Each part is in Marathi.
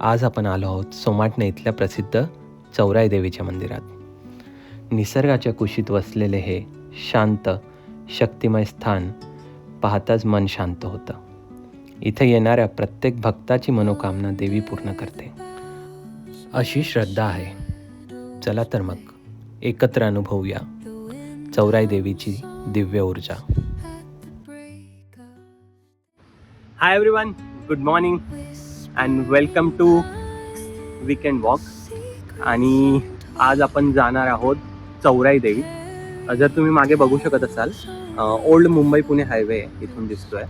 आज आपण आलो आहोत सोमाटणे इथल्या प्रसिद्ध चौराई देवीच्या मंदिरात. निसर्गाच्या कुशीत वसलेले हे शांत शक्तिमय स्थान पाहताच मन शांत होतं. इथे येणाऱ्या प्रत्येक भक्ताची मनोकामना देवी पूर्ण करते. अशी श्रद्धा आहे. चला तर मग एकत्र अनुभवूया चौराई देवीची दिव्य ऊर्जा. Hi everyone good morning and welcome to weekend walk आणि आज आपण जाणार आहोत चौराई देवी. जर तुम्ही मागे बघू शकत असाल ओल्ड मुंबई पुणे हायवे इथून दिसतोय.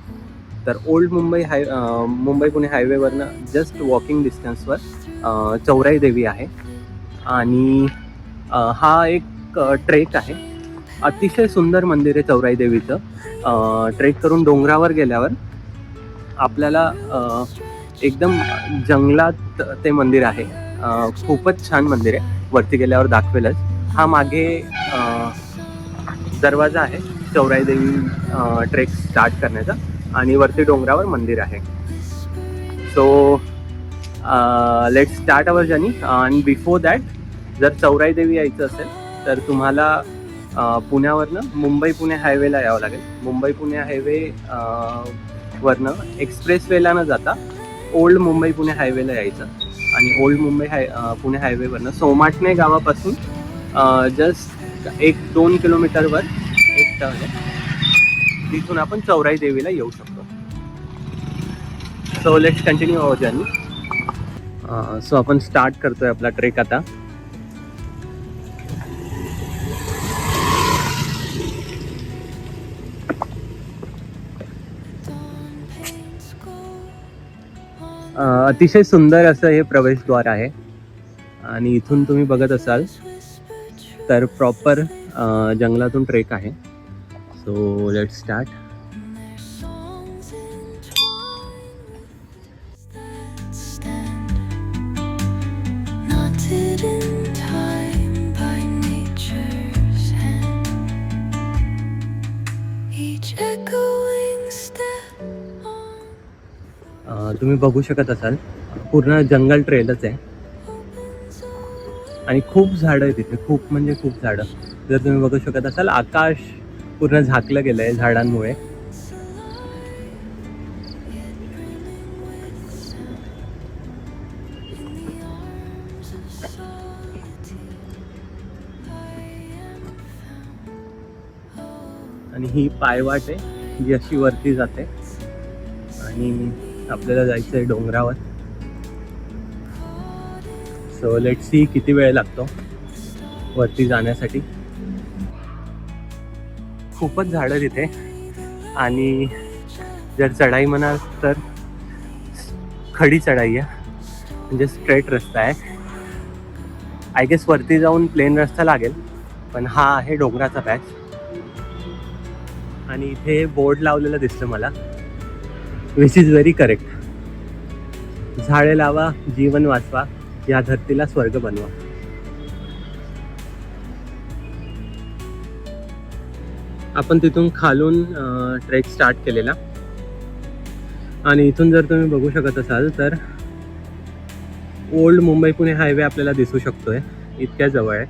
तर ओल्ड मुंबई हाय मुंबई पुणे हायवेवरनं जस्ट वॉकिंग डिस्टन्सवर चौराई देवी आहे. आणि हा एक ट्रेक आहे. अतिशय सुंदर मंदिर आहे चौराई देवीचं. ट्रेक करून डोंगरावर गेल्यावर आपल्याला एकदम जंगलात ते मंदिर आहे. खूपच छान मंदिर आहे. वरती गेल्यावर दाखवेलच. हा मागे दरवाजा आहे. चौराई देवी ट्रेक स्टार्ट करण्याचा आणि वरती डोंगरावर मंदिर आहे. So let start our journey आणि बिफोर दॅट जर चौराई देवी यायचं असेल तर तुम्हाला पुण्यावरनं मुंबई पुणे हायवेला यावं लागेल. मुंबई पुणे हायवे वरनं एक्सप्रेस वेला न जाता ओल्ड मुंबई पुणे हायवेला यायचं. आणि ओल्ड मुंबई हाय पुणे हायवेवरनं सोमाटणे गावापासून जस्ट एक दोन किलोमीटरवर एक टर्न आहे. तिथून आपण चौराई देवीला येऊ शकतो. So let's continue our journey so आपण स्टार्ट करतोय आपला ट्रेक आता. अतिशय सुंदर असं हे प्रवेशद्वार आहे. आणि इथून तुम्ही बघत असाल तर प्रॉपर जंगलातून ट्रेक आहे. सो लेट स्टार्ट Knotted तुम्ही बघू शकत असाल पूर्ण जंगल ट्रेलच आहे. आणि खूप झाडं आहे तिथे खूप म्हणजे खूप झाडं. जर तुम्ही बघू शकत असाल आकाश पूर्ण झाकलं गेलं आहे झाडांमुळे. आणि ही पायवाट आहे जी अशी वरती जाते. आणि आपल्याला जायचं आहे डोंगरावर. सो लेट सी किती वेळ लागतो वरती जाण्यासाठी. खूपच झाडं तिथे आणि जर चढाई म्हणाल तर खडी चढाई आहे. म्हणजे स्ट्रेट रस्ता आहे. आय गेस वरती जाऊन प्लेन रस्ता लागेल. पण हा आहे डोंगराचा पॅच आणि इथे बोर्ड लावलेला दिसतं मला. विच इज व्हेरी करेक्ट झाडे लावा जीवन वाचवा या धरतीला स्वर्ग बनवा. आपण तिथून खालून ट्रेक स्टार्ट केलेला. आणि इथून जर तुम्ही बघू शकत असाल तर ओल्ड मुंबई पुणे हायवे आपल्याला दिसू शकतोय. इतक्या जवळ आहे.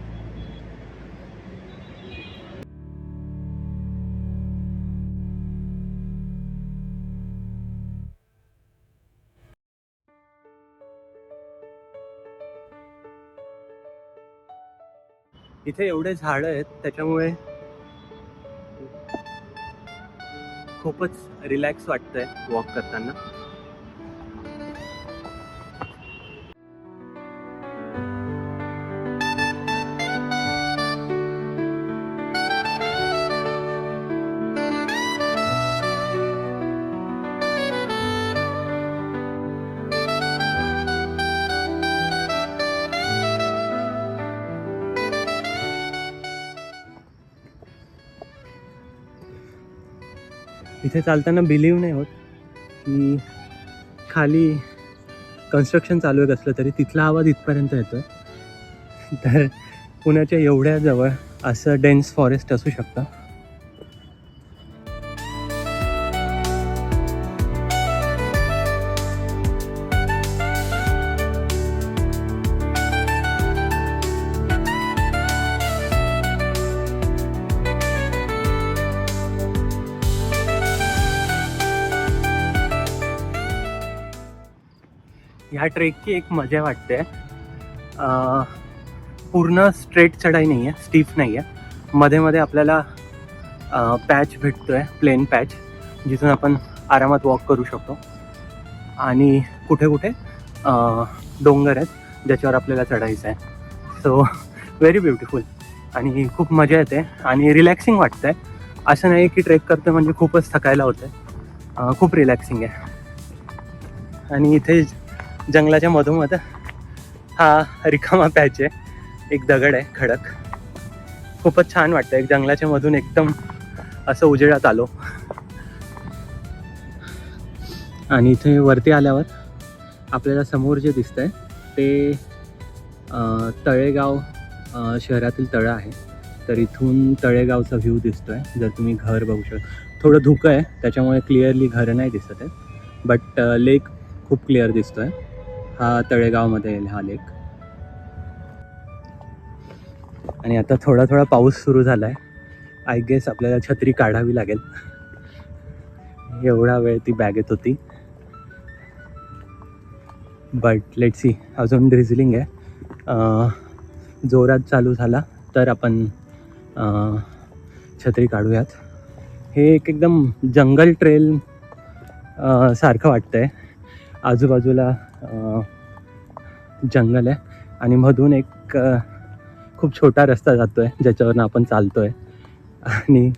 इथे एवढे झाडं आहेत त्याच्यामुळे खूपच रिलॅक्स वाटतंय वॉक करताना. इथे चालताना बिलीव नाही होत की खाली कन्स्ट्रक्शन चालू आहे कसलं तरी. तिथला आवाज इथपर्यंत येतो तर पुण्याच्या एवढ्या जवळ असं डेन्स फॉरेस्ट असू शकतं. ह्या ट्रेकची एक मजा वाटते. पूर्ण स्ट्रेट चढाई नाही आहे स्टीफ नाही आहे मध्ये मध्ये आपल्याला पॅच भेटतोय प्लेन पॅच जिथून आपण आरामात वॉक करू शकतो. आणि कुठे कुठे डोंगर आहेत ज्याच्यावर आपल्याला चढायचं आहे सो व्हेरी ब्युटिफुल आणि खूप मजा येते आणि रिलॅक्सिंग वाटतंय. असं नाही की ट्रेक करतं म्हणजे खूपच थकायला होतं खूप रिलॅक्सिंग आहे. आणि इथे जंगलाच्या मधोमध. हा रिकामा पॅच आहे. एक दगड आहे खडक. खूपच छान वाटतं एक जंगलाच्या मधून एकदम असं उजेडात आलो. आणि इथे वरती आल्यावर आपल्याला समोर जे दिसतंय ते तळेगाव शहरातील तळं आहे. तर इथून तळेगावचा व्ह्यू दिसतोय जर तुम्ही घर बघू शकता थोडं धुकं आहे त्याच्यामुळे क्लिअरली घरं नाही दिसत आहेत. बट लेक खूप क्लिअर दिसतोय. हा तळेगावमध्ये येईल हा लेक. आणि आता थोडा थोडा पाऊस सुरू झाला आहे आय गेस आपल्याला छत्री काढावी लागेल. एवढा वेळ ती बॅगेत होती. बट लेट सी अजून ड्रिझलिंग आहे. जोरात चालू झाला तर आपण छत्री काढूयात. हे एक एकदम जंगल ट्रेल सारखं वाटतं आहे आजूबाजूला जंगल आहे. आणि मधून एक खूप छोटा रस्ता जातो आहे ज्याच्यावरनं आपण चालतो आहे आणि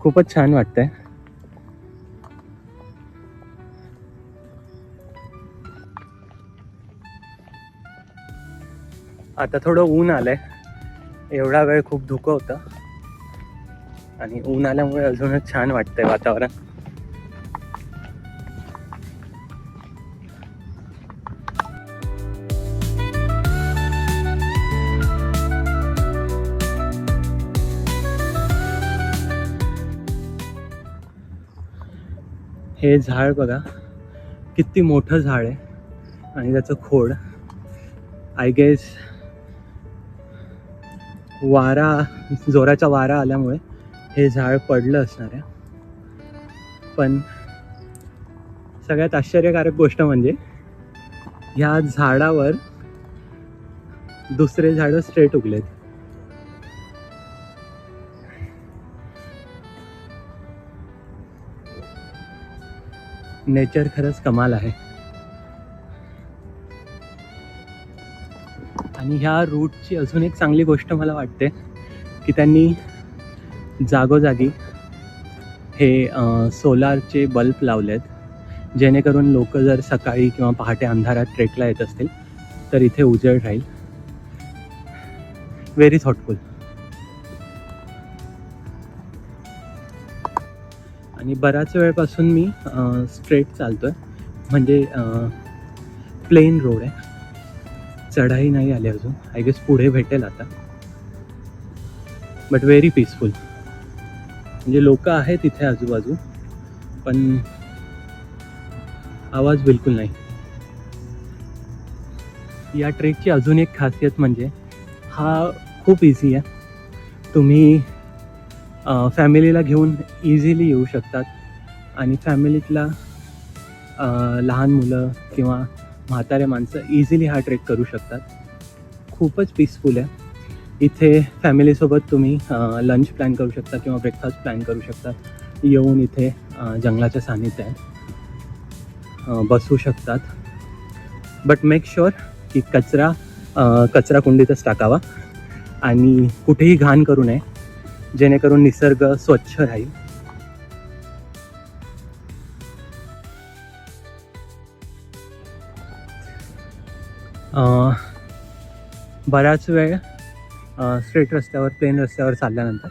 खूपच छान वाटतंय. आता थोडं ऊन आलंय. एवढा वेळ खूप धुकं होतं. आणि ऊन आल्यामुळे अजूनच छान वाटतंय वातावरण. हे झाड बघा किती मोठं झाड आहे आणि त्याचं खोड. आय गेस वारा जोराचा वारा आल्यामुळे हे झाड पडलं असणार आहे. पण सगळ्यात आश्चर्यकारक गोष्ट म्हणजे ह्या झाडावर दुसरे झाडं स्ट्रेट उगलेत. नेचर खरंच कमाल आहे. आणि ह्या रूटची अजून एक चांगली गोष्ट मला वाटते की त्यांनी जागोजागी हे सोलारचे बल्ब लावलेत जेणेकरून लोक जर सकाळी किंवा पहाटे अंधारात ट्रेकला येत असतील तर इथे उजेड राहील. व्हेरी थॉटफुल आणि बराच वेळपासून मी स्ट्रेट चालतोय. म्हणजे प्लेन रोड आहे. चढाई नाही आली अजून. आय गेस पुढे भेटेल आता. बट व्हेरी पीसफुल म्हणजे लोक आहेत इथे आजूबाजू पण आवाज बिलकुल नाही. या ट्रेकची अजून एक खासियत म्हणजे हा खूप इझी आहे. तुम्ही फॅमिलीला घेऊन इझिली येऊ शकतात. आणि फॅमिलीतला लहान मुलं किंवा म्हातारे माणसं इझिली हा ट्रेक करू शकतात. खूपच पीसफुल आहे. इथे फॅमिलीसोबत तुम्ही लंच प्लॅन करू शकता किंवा ब्रेकफास्ट प्लॅन करू शकता. येऊन इथे जंगलाच्या सानिध्यात बसू शकतात. बट मेक शुअर की कचरा कचरा कुंडीतच टाकावा. आणि कुठेही घाण करू नये. जेणेकरून निसर्ग स्वच्छ राहील. बराच वेळ स्ट्रेट रस्त्यावर प्लेन रस्त्यावर चालल्यानंतर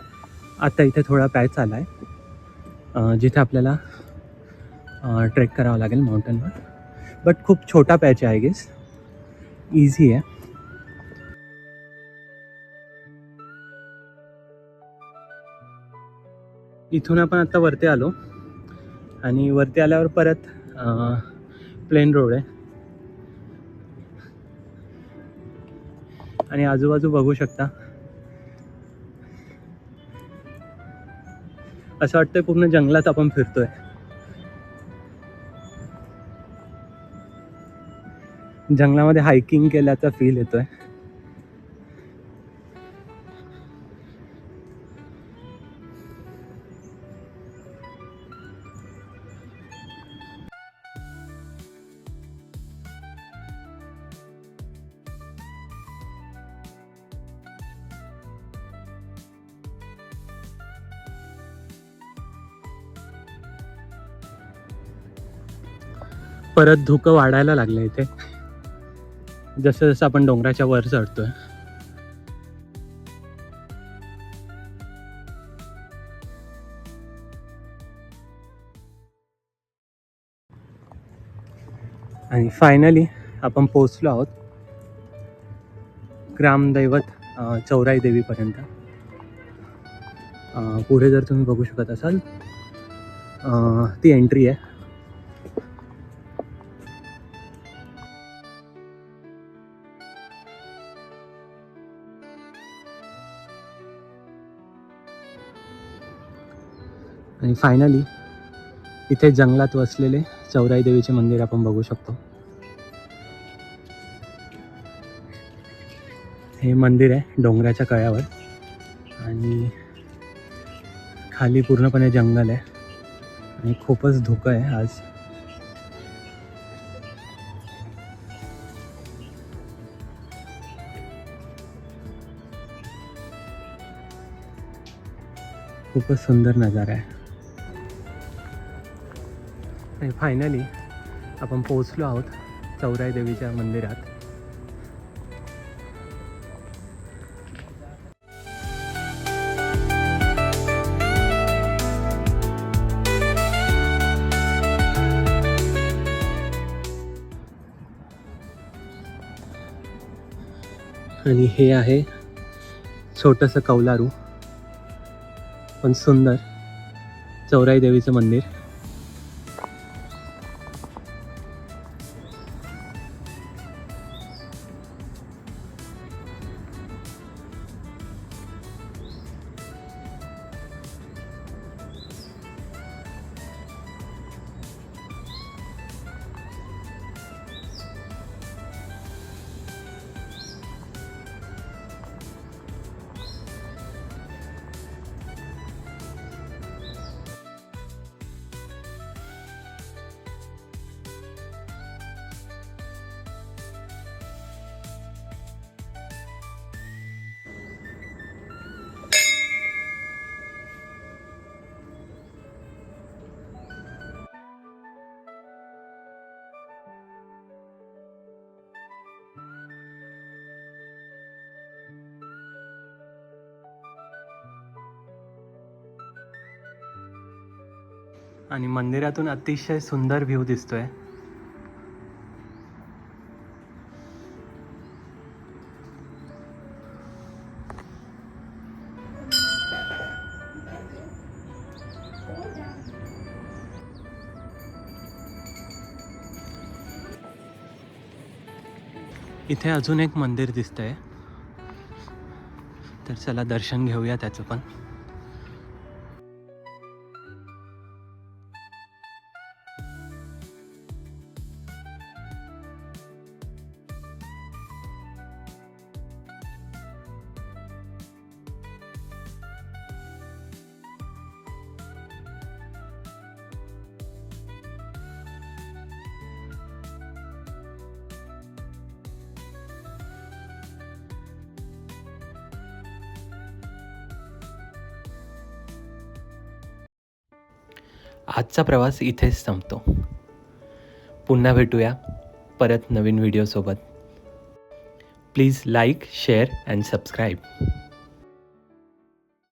आता इथे थोडा पॅच आला आहे जिथे आपल्याला ट्रेक करावं लागेल माउंटनवर बट खूप छोटा पॅच आहे गेस इझी आहे. इथून आपण आत्ता वरती आलो. आणि वरती आल्यावर परत प्लेन रोड आहे. आणि आजूबाजू बघू शकता. असं वाटतंय पूर्ण जंगलात आपण फिरतोय. जंगलामध्ये हायकिंग केल्याचा फील येतोय. परत धुकं वाढायला लागलं इथे. जसं जसं आपण डोंगराच्या वर चढतोय. आणि फायनली आपण पोचलो आहोत ग्रामदैवत चौराई देवीपर्यंत. पुढे जर तुम्ही बघू शकत असाल ती एंट्री आहे. आणि फायनली इथे जंगलात वसलेले चौराई देवीचे मंदिर आपण बघू शकतो. हे मंदिर आहे डोंगराच्या कळ्यावर. आणि खाली पूर्णपणे जंगल आहे. आणि खूपच धुकं आहे आज. खूपच सुंदर नजारा आहे. आणि फायनली आपण पोहोचलो आहोत चौराई देवीच्या मंदिरात. आणि हे आहे छोटंसं कौलारू पण सुंदर चौराई देवीचं मंदिर. आणि मंदिरातून अतिशय सुंदर व्ह्यू दिसतोय. इथे अजून एक मंदिर दिसतंय. तर चला दर्शन घेऊया त्याचं पण. आजचा प्रवास इथेच संपतो. पुन्हा भेटूया परत नवीन व्हिडिओसोबत please like share and subscribe